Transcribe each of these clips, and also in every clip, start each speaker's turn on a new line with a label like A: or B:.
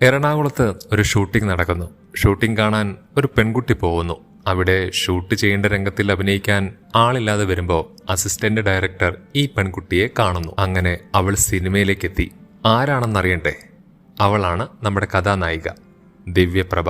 A: എറണാകുളത്ത് ഒരു ഷൂട്ടിംഗ് നടക്കുന്നു. ഷൂട്ടിംഗ് കാണാൻ ഒരു പെൺകുട്ടി പോകുന്നു. അവിടെ ഷൂട്ട് ചെയ്യേണ്ട രംഗത്തിൽ അഭിനയിക്കാൻ ആളില്ലാതെ വരുമ്പോൾ അസിസ്റ്റന്റ് ഡയറക്ടർ ഈ പെൺകുട്ടിയെ കാണുന്നു. അങ്ങനെ അവൾ സിനിമയിലേക്ക് എത്തി ആരാണെന്നറിയണ്ടേ? അവളാണ് നമ്മുടെ കഥാനായിക ദിവ്യപ്രഭ.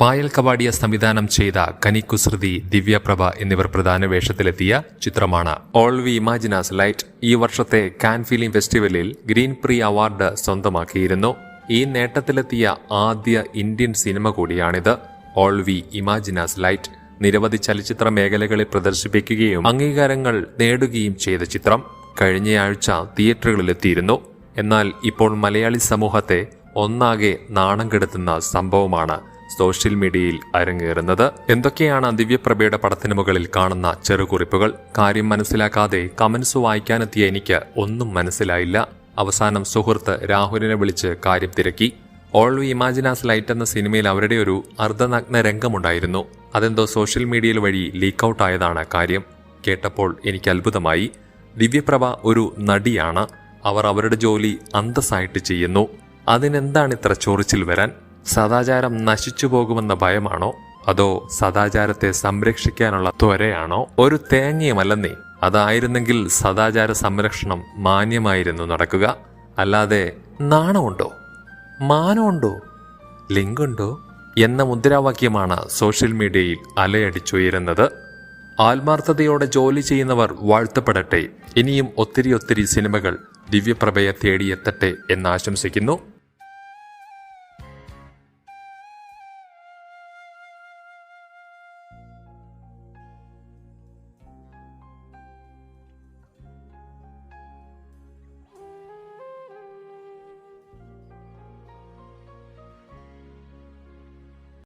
A: പായൽ കവാടിയ സംവിധാനം ചെയ്ത കനിക്കുസൃതി ദിവ്യപ്രഭ എന്നിവർ പ്രധാന വേഷത്തിലെത്തിയ ചിത്രമാണ് ഓൾ വി ഇമാജിനാസ് ലൈറ്റ് ഈ വർഷത്തെ കാൻ ഫിലിം ഫെസ്റ്റിവലിൽ ഗ്രീൻ പ്രീ അവാർഡ് സ്വന്തമാക്കിയിരുന്നു ഈ നേട്ടത്തിലെത്തിയ ആദ്യ ഇന്ത്യൻ സിനിമ കൂടിയാണിത്. All we imagine as light നിരവധി ചലച്ചിത്ര മേഖലകളിൽ പ്രദർശിപ്പിക്കുകയും അംഗീകാരങ്ങൾ നേടുകയും ചെയ്ത ചിത്രം കഴിഞ്ഞയാഴ്ച തിയേറ്ററുകളിലെത്തിയിരുന്നു. എന്നാൽ ഇപ്പോൾ മലയാളി സമൂഹത്തെ ഒന്നാകെ നാണം കെടുത്തുന്ന സംഭവമാണ് സോഷ്യൽ മീഡിയയിൽ അരങ്ങേറുന്നത്. എന്തൊക്കെയാണ് ദിവ്യപ്രഭയുടെ പടത്തിന് മുകളിൽ കാണുന്ന ചെറുകുറിപ്പുകൾ? കാര്യം മനസ്സിലാക്കാതെ കമന്റ്സ് വായിക്കാനെത്തിയ എനിക്ക് ഒന്നും മനസ്സിലായില്ല. അവസാനം സുഹൃത്ത് രാഹുലിനെ വിളിച്ച് കാര്യം തിരക്കി. ഓൾ വി ഇമാജിനാസ് ലൈറ്റ് എന്ന സിനിമയിൽ അവരുടെ ഒരു അർദ്ധനഗ്ന രംഗമുണ്ടായിരുന്നു. അതെന്തോ സോഷ്യൽ മീഡിയയിൽ വഴി ലീക്ക് ഔട്ട് ആയതാണ് കാര്യം. കേട്ടപ്പോൾ എനിക്ക് അത്ഭുതമായി. ദിവ്യപ്രഭ ഒരു നടിയാണ്. അവർ അവരുടെ ജോലി അന്തസ്സായിട്ട് ചെയ്യുന്നു. അതിനെന്താണ് ഇത്ര ചൊറിച്ചിൽ വരാൻ? സദാചാരം നശിച്ചു പോകുമെന്ന ഭയമാണോ? അതോ സദാചാരത്തെ സംരക്ഷിക്കാനുള്ള ത്വരയാണോ? ഒരു തേങ്ങയുമല്ലെന്നേ. അതായിരുന്നെങ്കിൽ സദാചാര സംരക്ഷണം മാന്യമായിരുന്നു നടക്കുക. അല്ലാതെ നാണമുണ്ടോ? മാനമുണ്ടോ? ലിങ്കുണ്ടോ? എന്ന മുദ്രാവാക്യമാണ് സോഷ്യൽ മീഡിയയിൽ അലയടിച്ചുയരുന്നത്. ആത്മാർത്ഥതയോടെ ജോലി ചെയ്യുന്നവർ വാഴ്ത്തപ്പെടട്ടെ. ഇനിയും ഒത്തിരി ഒത്തിരി സിനിമകൾ ദിവ്യപ്രഭയെ തേടിയെത്തട്ടെ എന്ന് ആശംസിക്കുന്നു.